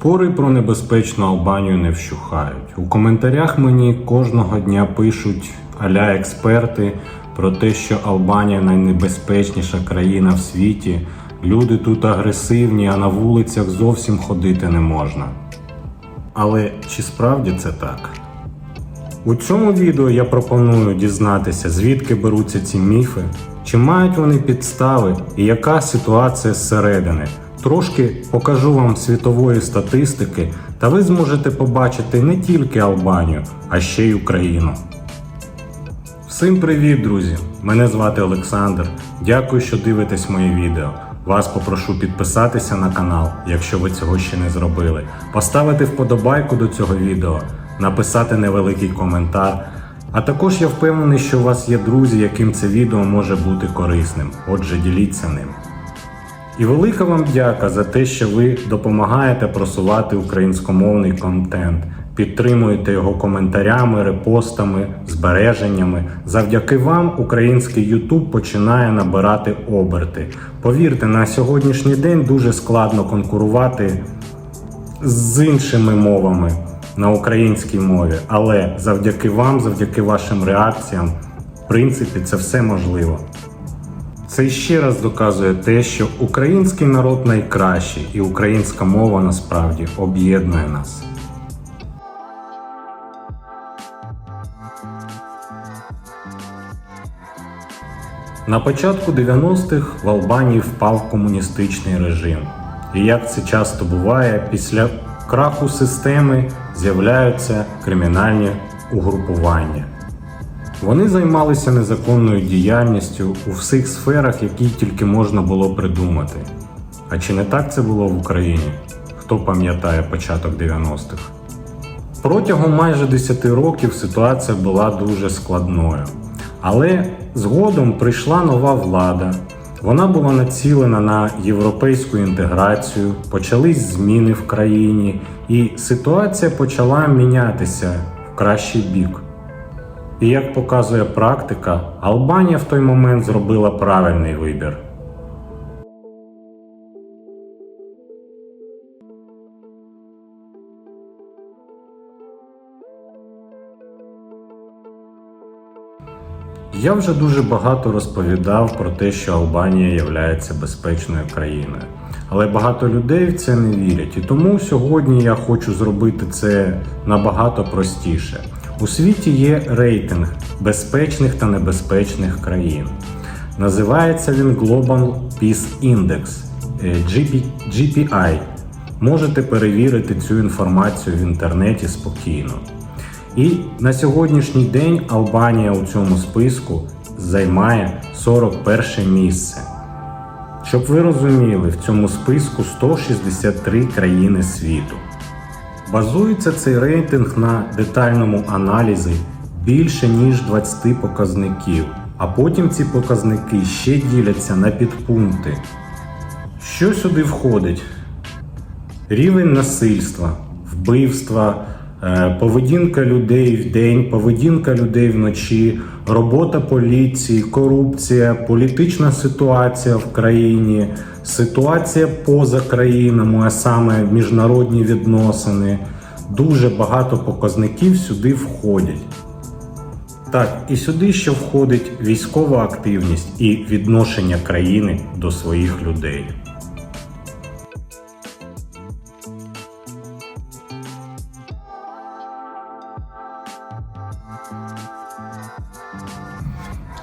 Спори про небезпечну Албанію не вщухають. У коментарях мені кожного дня пишуть аля експерти про те, що Албанія найнебезпечніша країна в світі. Люди тут агресивні, а на вулицях зовсім ходити не можна. Але чи справді це так? У цьому відео я пропоную дізнатися, звідки беруться ці міфи, чи мають вони підстави і яка ситуація зсередини. Трошки покажу вам світової статистики, та ви зможете побачити не тільки Албанію, а ще й Україну. Всім привіт, друзі! Мене звати Олександр. Дякую, що дивитесь моє відео. Вас попрошу підписатися на канал, якщо ви цього ще не зробили, поставити вподобайку до цього відео, написати невеликий коментар. А також я впевнений, що у вас є друзі, яким це відео може бути корисним. Отже, діліться ним. І велика вам дяка за те, що ви допомагаєте просувати українськомовний контент, підтримуєте його коментарями, репостами, збереженнями. Завдяки вам український YouTube починає набирати оберти. Повірте, на сьогоднішній день дуже складно конкурувати з іншими мовами на українській мові, але завдяки вам, завдяки вашим реакціям, в принципі, це все можливо. Це ще раз доказує те, що український народ найкращий і українська мова насправді об'єднує нас. На початку 90-х в Албанії впав комуністичний режим. І як це часто буває, після краху системи з'являються кримінальні угрупування. Вони займалися незаконною діяльністю у всіх сферах, які тільки можна було придумати. А чи не так це було в Україні? Хто пам'ятає початок 90-х? Протягом майже 10 років ситуація була дуже складною. Але згодом прийшла нова влада. Вона була націлена на європейську інтеграцію, почались зміни в країні, і ситуація почала мінятися в кращий бік. І як показує практика, Албанія в той момент зробила правильний вибір. Я вже дуже багато розповідав про те, що Албанія є безпечною країною. Але багато людей в це не вірять. І тому сьогодні я хочу зробити це набагато простіше. У світі є рейтинг безпечних та небезпечних країн. Називається він Global Peace Index е, GPI. Можете перевірити цю інформацію в інтернеті спокійно. І на сьогоднішній день Албанія у цьому списку займає 41 місце. Щоб ви розуміли, в цьому списку 163 країни світу. Базується цей рейтинг на детальному аналізі більше ніж 20 показників, а потім ці показники ще діляться на підпункти. Що сюди входить? Рівень насильства, вбивства, поведінка людей в день, поведінка людей вночі, робота поліції, корупція, політична ситуація в країні, ситуація поза країнами, а саме міжнародні відносини. Дуже багато показників сюди входять. Так, і сюди ще входить військова активність і відношення країни до своїх людей.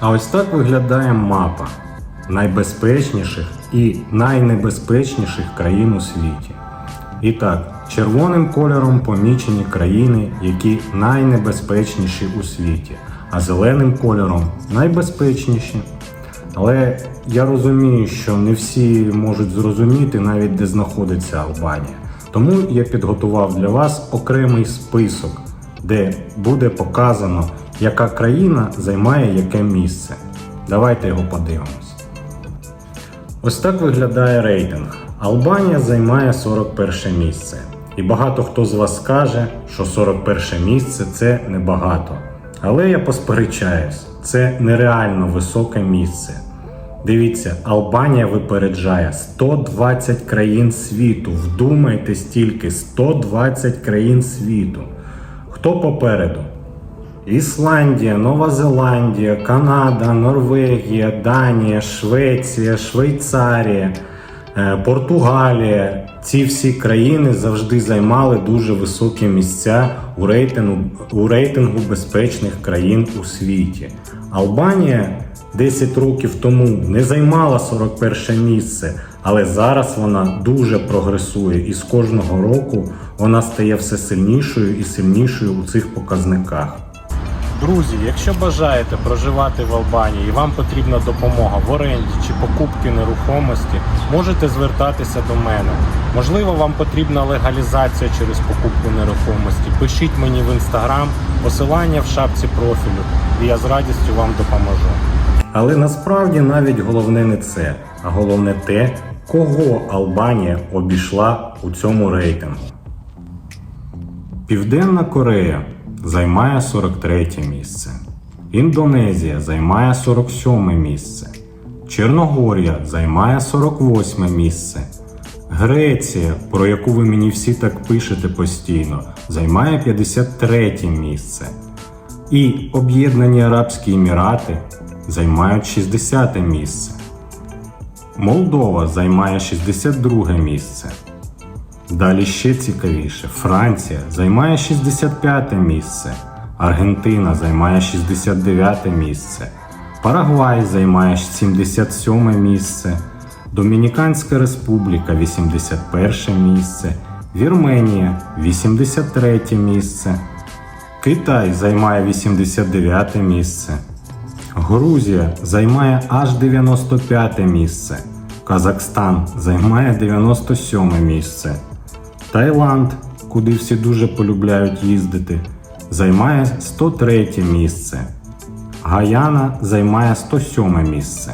А ось так виглядає мапа найбезпечніших і найнебезпечніших країн у світі. І так, червоним кольором помічені країни, які найнебезпечніші у світі, а зеленим кольором найбезпечніші. Але я розумію, що не всі можуть зрозуміти навіть де знаходиться Албанія. Тому я підготував для вас окремий список, де буде показано, яка країна займає яке місце. Давайте його подивимось. Ось так виглядає рейтинг. Албанія займає 41 місце. І багато хто з вас скаже, що 41 місце це небагато. Але я посперечаюсь, це нереально високе місце. Дивіться, Албанія випереджає 120 країн світу. Вдумайтесь тільки 120 країн світу. Хто попереду? Ісландія, Нова Зеландія, Канада, Норвегія, Данія, Швеція, Швейцарія, е, Португалія. Ці всі країни завжди займали дуже високі місця у рейтингу, у рейтингу безпечних країн у світі. Албанія 10 років тому не займала 41 місце, але зараз вона дуже прогресує і з кожного року вона стає все сильнішою і сильнішою у цих показниках. Друзі, якщо бажаєте проживати в Албанії і вам потрібна допомога в оренді чи покупки нерухомості, можете звертатися до мене. Можливо, вам потрібна легалізація через покупку нерухомості. Пишіть мені в інстаграм, посилання в шапці профілю, і я з радістю вам допоможу. Але насправді навіть головне не це, а головне те, кого Албанія обійшла у цьому рейтингу. Південна Корея займає 43 місце. Індонезія займає 47 місце. Чорногорія займає 48 місце. Греція, про яку ви мені всі так пишете постійно, займає 53 місце. І Об'єднані Арабські Емірати займають 60 місце. Молдова займає 62 місце. Далі ще цікавіше. Франція займає 65 місце, Аргентина займає 69 місце, Парагвай займає 77 місце, Домініканська Республіка 81 місце, Вірменія 83 місце, Китай займає 89 місце, Грузія займає аж 95 місце, Казахстан займає 97 місце. Таїланд, куди всі дуже полюбляють їздити, займає 103 місце. Гаяна займає 107 місце.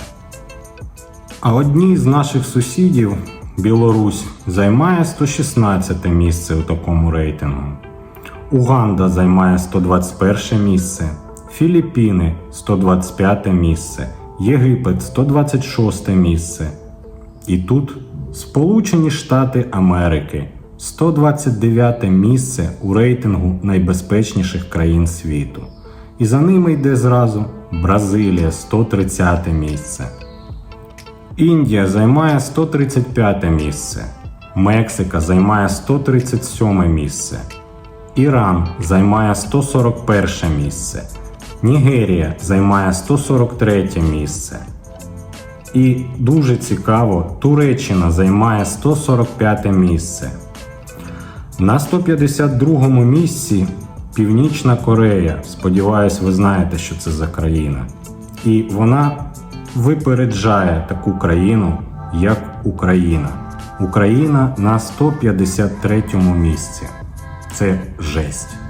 А одній з наших сусідів, Білорусь, займає 116 місце у такому рейтингу. Уганда займає 121 місце, Філіппіни 125 місце, Єгипет 126 місце. І тут Сполучені Штати Америки 129 місце у рейтингу найбезпечніших країн світу. І за ними йде зразу Бразилія 130 місце. Індія займає 135 місце. Мексика займає 137 місце. Іран займає 141 місце. Нігерія займає 143 місце. І дуже цікаво, Туреччина займає 145 місце. На 152 місці Північна Корея. Сподіваюсь, ви знаєте, що це за країна. І вона випереджає таку країну, як Україна. Україна на 153 місці. Це жесть.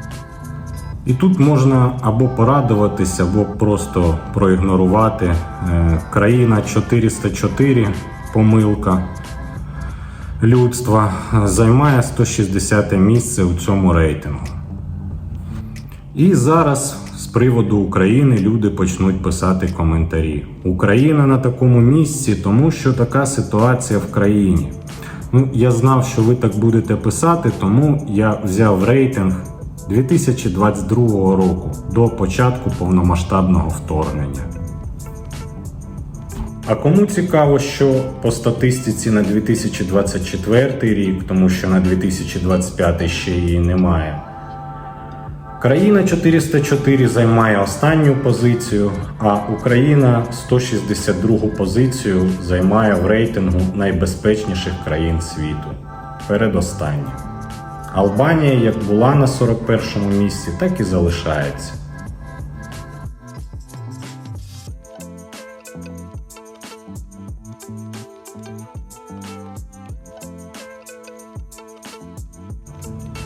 І тут можна або порадуватись, або просто проігнорувати. Е, Країна 404, помилка людства, займає 160 місце у цьому рейтингу. І зараз з приводу України люди почнуть писати коментарі. Україна на такому місці, тому що така ситуація в країні. Ну, я знав, що ви так будете писати, тому я взяв рейтинг 2022 року до початку повномасштабного вторгнення. А кому цікаво, що по статистиці на 2024 рік, тому що на 2025 ще її немає. Країна 404 займає останню позицію, а Україна 162 позицію займає в рейтингу найбезпечніших країн світу. Передостанню. Албанія як була на 41 місці, так і залишається.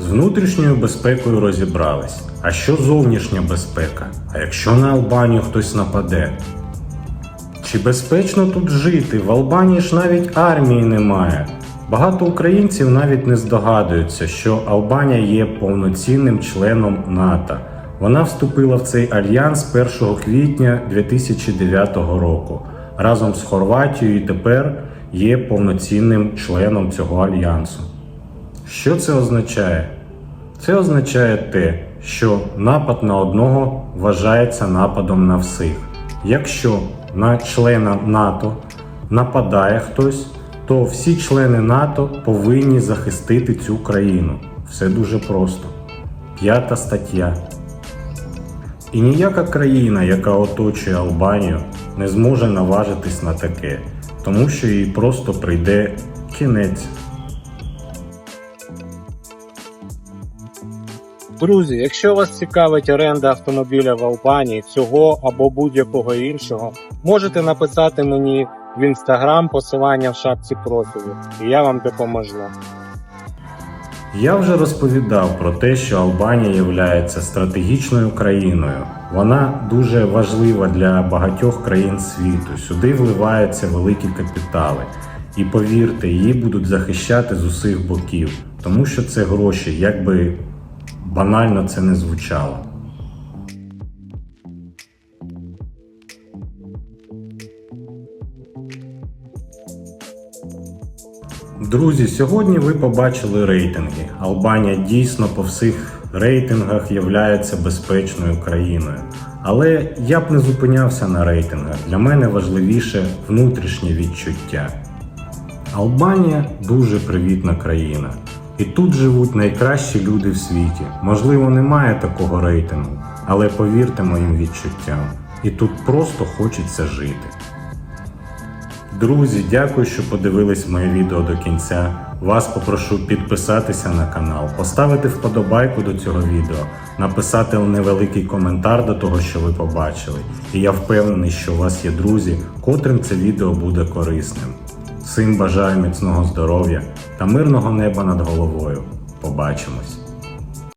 З внутрішньою безпекою розібрались. А що зовнішня безпека? А якщо на Албанію хтось нападе? Чи безпечно тут жити? В Албанії ж навіть армії немає. Багато українців навіть не здогадуються, що Албанія є повноцінним членом НАТО. Вона вступила в цей альянс 1 квітня 2009 року. разом з Хорватією і тепер є повноцінним членом цього альянсу. Що це означає? Це означає те, що напад на одного вважається нападом на всіх. Якщо на члена НАТО нападає хтось, то всі члени НАТО повинні захистити цю країну. Все дуже просто. П'ята стаття. І ніяка країна, яка оточує Албанію, не зможе наважитись на таке, тому що їй просто прийде кінець. Друзі, якщо вас цікавить оренда автомобіля в Албанії, цього або будь-якого іншого, можете написати мені в інстаграм посилання в шапці профілю, і я вам допоможу. Я вже розповідав про те, що Албанія є стратегічною країною. Вона дуже важлива для багатьох країн світу. Сюди вливаються великі капітали. І повірте, її будуть захищати з усіх боків, тому що це гроші, як би банально це не звучало. Друзі, сьогодні ви побачили рейтинги. Албанія дійсно по всіх рейтингах є безпечною країною. Але я б не зупинявся на рейтингах. Для мене важливіше внутрішнє відчуття. Албанія дуже привітна країна. І тут живуть найкращі люди в світі. Можливо, немає такого рейтингу, але повірте моїм відчуттям. І тут просто хочеться жити. Друзі, дякую, що подивились моє відео до кінця. Вас попрошу підписатися на канал, поставити вподобайку до цього відео, написати невеликий коментар до того, що ви побачили. І я впевнений, що у вас є друзі, котрим це відео буде корисним. Всім бажаю міцного здоров'я та мирного неба над головою. Побачимось!